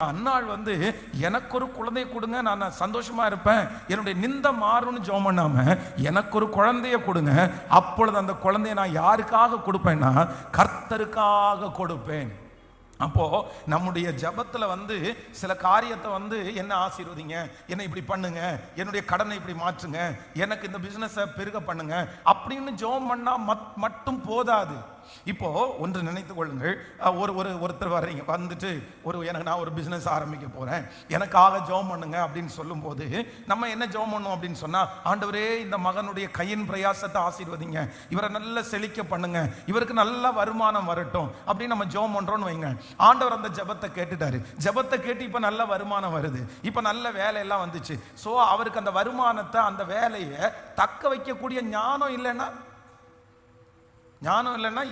அன்னாள் வந்து எனக்கு ஒரு குழந்தைய கொடுங்க நான் சந்தோஷமா இருப்பேன். என்னுடைய நிந்த மாறும்னு ஜோம் பண்ணாம எனக்கு ஒரு குழந்தைய கொடுங்க. அப்பொழுது அந்த குழந்தைய நான் யாருக்காக கொடுப்பேன்னா கர்த்தருக்காக கொடுப்பேன். அப்போ நம்முடைய ஜெபத்துல வந்து சில காரியத்தை வந்து என்ன ஆசீர்வதிங்க? என்ன இப்படி பண்ணுங்க. என்னுடைய கடனை இப்படி மாற்றுங்க. எனக்கு இந்த பிசினஸை பெருக பண்ணுங்க. அப்படின்னு ஜெபம் பண்ணா மட்- மட்டும் போதாது. இப்போ ஒன்று நினைத்து கொள்ளுங்கள். ஒரு ஒரு ஒருத்தர் வர்றீங்க. வந்துட்டு ஒரு எனக்கு நான் ஒரு பிஸ்னஸ் ஆரம்பிக்க போறேன். எனக்காக ஜெபம் பண்ணுங்க அப்படின்னு சொல்லும்போது நம்ம என்ன ஜெபம் பண்ணோம் அப்படின்னு சொன்னா ஆண்டவரே இந்த மகனுடைய கையின் பிரயாசத்தை ஆசீர்வதிங்க. இவரை நல்ல செழிக்க பண்ணுங்க. இவருக்கு நல்ல வருமானம் வரட்டும். அப்படின்னு நம்ம ஜெபம் பண்றோம்னு வைங்க. ஆண்டவர் அந்த ஜெபத்தை கேட்டுட்டாரு. ஜெபத்தை கேட்டு இப்ப நல்ல வருமானம் வருது. இப்ப நல்ல வேலையெல்லாம் வந்துச்சு. ஸோ அவருக்கு அந்த வருமானத்தை அந்த வேலையை தக்க வைக்கக்கூடிய ஞானம் இல்லைன்னா ஞானம் இல்லைன்னா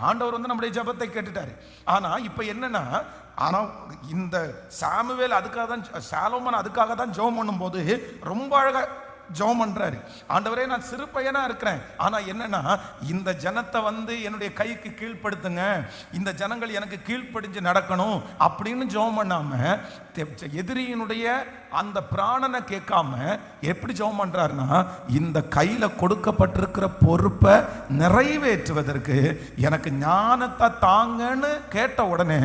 ஆண்டவர் வந்து நம்முடைய ஜெபத்தை கேட்டுட்டாரு. ஆனா இப்ப என்னன்னா ஆனா இந்த சாமுவேல் அதுக்காக தான் சாலோமன் அதுக்காக தான் ஜெபம் பண்ணும்போது ரொம்ப அழகா ஜெபம் பண்ணுறாரு ஆண்டவரே நான் சிறு பையனாக இருக்கிறேன். ஆனால் என்னன்னா இந்த ஜனத்தை வந்து என்னுடைய கைக்கு கீழ்ப்படுத்துங்க. இந்த ஜனங்கள் எனக்கு கீழ்ப்படிஞ்சு நடக்கணும் அப்படின்னு ஜெபம் பண்ணாமல் எதிரியினுடைய அந்த பிராணனை கேட்காம எப்படி ஜெபம் பண்ணுறாருன்னா இந்த கையில் கொடுக்கப்பட்டிருக்கிற பொறுப்பை நிறைவேற்றுவதற்கு எனக்கு ஞானத்தை தாங்கன்னு கேட்ட உடனே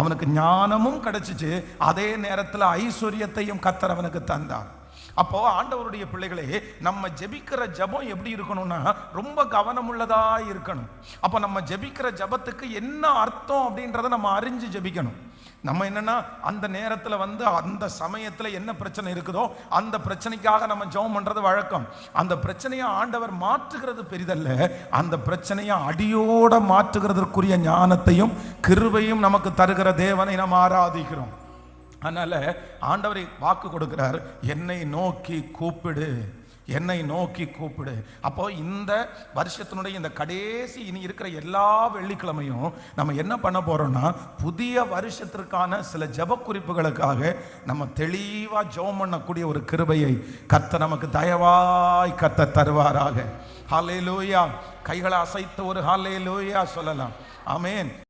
அவனுக்கு ஞானமும் கிடைச்சிச்சு. அதே நேரத்தில் ஐஸ்வர்யத்தையும் கத்தர் அவனுக்கு தந்தான் அப்போ ஆண்டவருடைய பிள்ளைகளே நம்ம ஜெபிக்கிற ஜெபம் எப்படி இருக்கணும்னா ரொம்ப கவனமுள்ளதா இருக்கணும். அப்போ நம்ம ஜெபிக்கிற ஜெபத்துக்கு என்ன அர்த்தம் அப்படின்றத நம்ம அறிஞ்சு ஜெபிக்கணும். நம்ம என்னன்னா அந்த நேரத்தில் வந்து அந்த சமயத்தில் என்ன பிரச்சனை இருக்குதோ அந்த பிரச்சனைக்காக நம்ம ஜெபம் பண்ணுறது வழக்கம். அந்த பிரச்சனையை ஆண்டவர் மாற்றுகிறது பெரிதல்ல. அந்த பிரச்சனையை அடியோட மாற்றுகிறதற்குரிய ஞானத்தையும் கிருவையும் நமக்கு தருகிற தேவனை நம்ம ஆராதிக்கிறோம். அதனால் ஆண்டவரை வாக்கு கொடுக்கிறார் என்னை நோக்கி கூப்பிடு என்னை நோக்கி கூப்பிடு. அப்போ இந்த வருஷத்தினுடைய இந்த கடைசி இனி இருக்கிற எல்லா வெள்ளிக்கிழமையும் நம்ம என்ன பண்ண போறோம்னா புதிய வருஷத்திற்கான சில ஜெப குறிப்புகளுக்காக நம்ம தெளிவாக ஜெபம் பண்ணக்கூடிய ஒரு கிருபையை கத்த நமக்கு தயவாய் கத்த தருவாராக. ஹalleluya. கைகளை அசைத்து ஒரு ஹalleluya சொல்லலாம். ஆமென்.